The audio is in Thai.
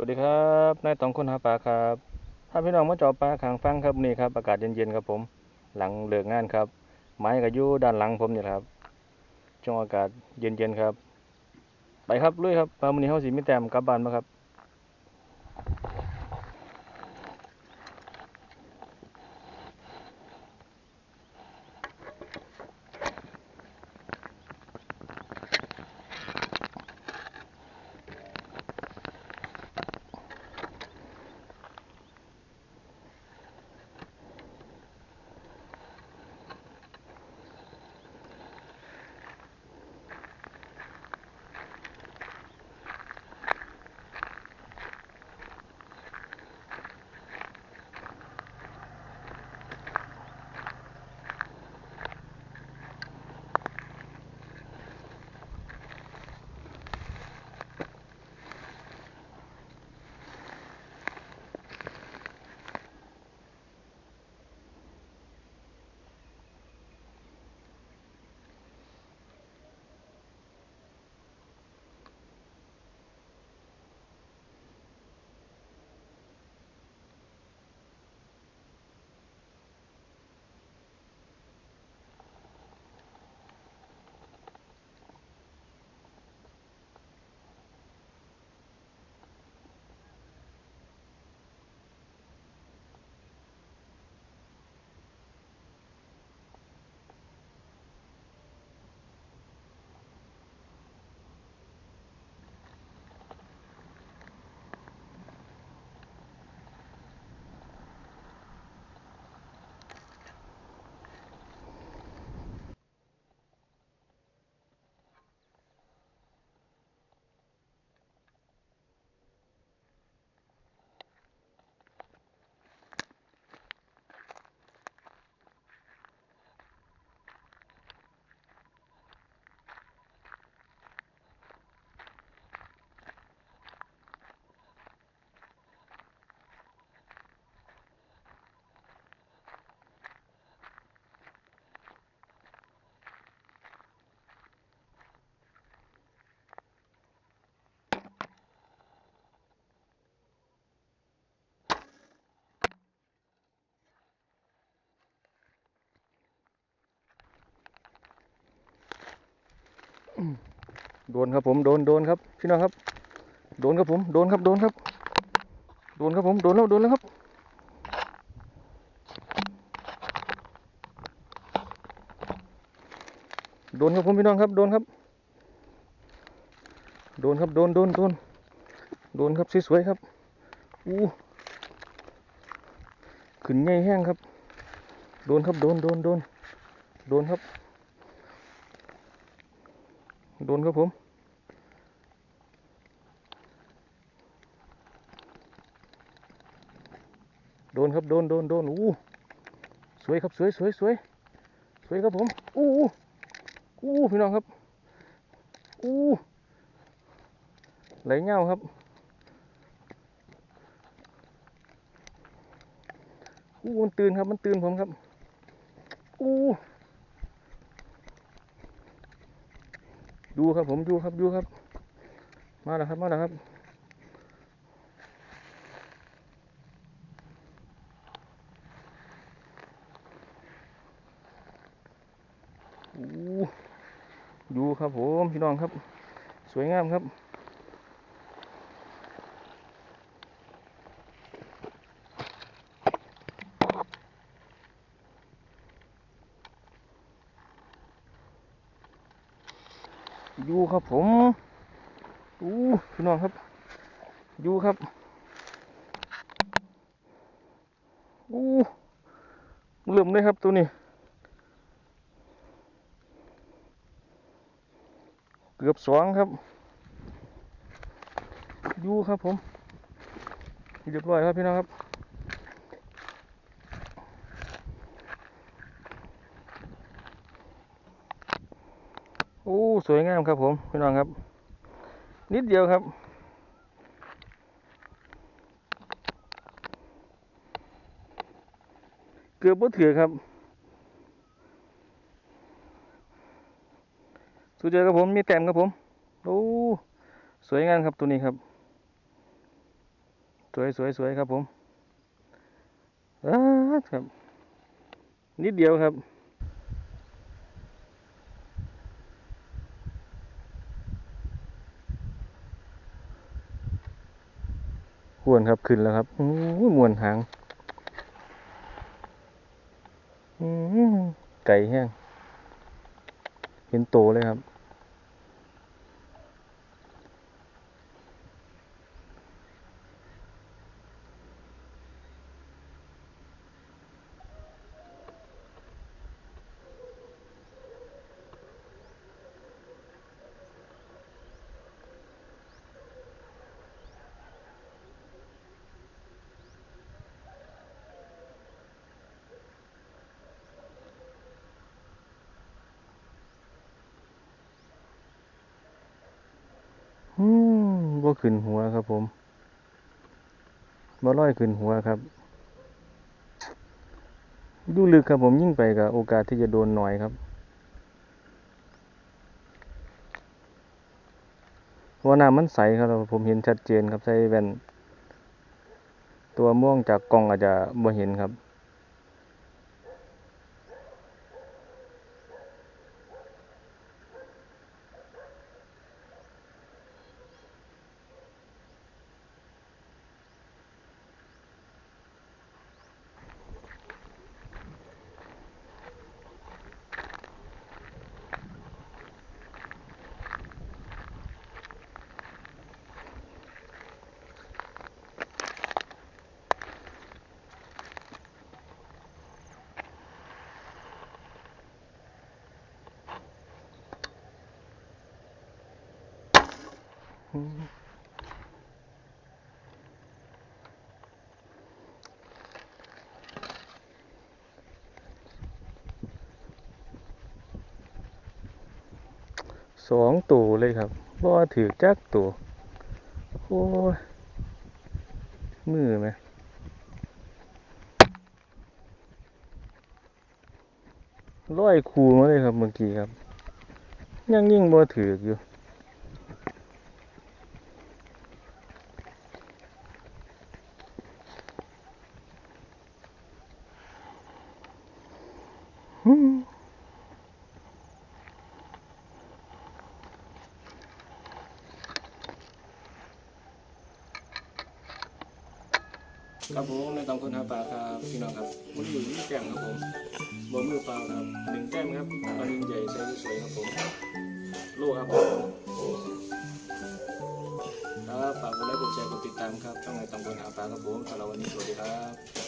วัสดีครับนายตองคนหาปลาครับถ้าพี่น้องมาจอปลาขางฟังครับนี่ครับอากาศเย็นๆครับผม หลังเลิกงานครับ ไม้กับยู่ด้านหลังผมนี่ยครับช่วงอากาศเย็นๆครับ ไปครับลุยครับปลามันนี้เขาสีมิแต้มกลับบ้านมาครับ โดนครับผมโดนโดนครับพี่น้องครับ โดนครับผมโดนครับโดนครับ โดนครับผมโดนแล้วโดนแล้วครับโดนครับผมพี่น้องครับโดนครับ โดนครับโดนโดนโดนโดนครับสวยๆครับอู้ขึ้นใหญ่แห้งครับ โดนครับโดนโดนโดนโดนครับ โดนครับผม โดนครับโดนโดนโดนอู้สวยครับสวยสวยสวยสวยครับผมอู้อู้พี่น้องครับอู้ไหลเงาครับอู้มันตื่นครับมันตื่นผมครับอู้ ดูครับผมดูครับดูครับ มาแล้วครับมาแล้วครับดูครับผมพี่น้องครับ สวยงามครับ อยู่ครับผมอู้พี่น้องครับอยู่ครับอู้เริ่มเลยครับตัวนี้ เกือบสองครับอยู่ครับผมเรียบร้อยครับพี่น้องครับ อ้ สวยงามครับผมพี่น้องครับ นิดเดียวครับ เกือบบ่ถือครับ สุดยอดครับผม มีแต้มครับผม โอ้ สวยงามครับตัวนี้ครับ สวยสวยสวยครับผมอ้าครับ นิดเดียวครับ หวนครับขึ้นแล้วครับอู้มวนหางอืไก่แห้งเห็นโตเลยครับ อืมบ่ขึ้นหัวครับผมบ่ลอยขึ้นหัวครับดูลึกครับผมยิ่งไปกับโอกาสที่จะโดนหน่อยครับเพราะว่าน้ำมันใสครับ ผมเห็นชัดเจนครับใส่แว่น ตัวม่วงจากกล้องอาจจะบ่เห็นครับ สองตัวเลยครับบ่ถือจักตัวโอ้ยมือไหมร้อยคูมาเลยครับเมื่อกี้ครับ ยังยิ่งบ่ถืออยู่ ครับผมในตองคนหาปลาครับพี่น้องครับมันอยู่ที่แก้มครับผมบนมือเปล่าครับหนึ่งแก้มครับปลานินใหญ่ไซส์สวยครับผมโลครับผมครับฝากกดไลค์กดแชร์กดติดตามครับช่องในตองคนหาปลาครับผมสำหรับวันนี้สวัสดีครับ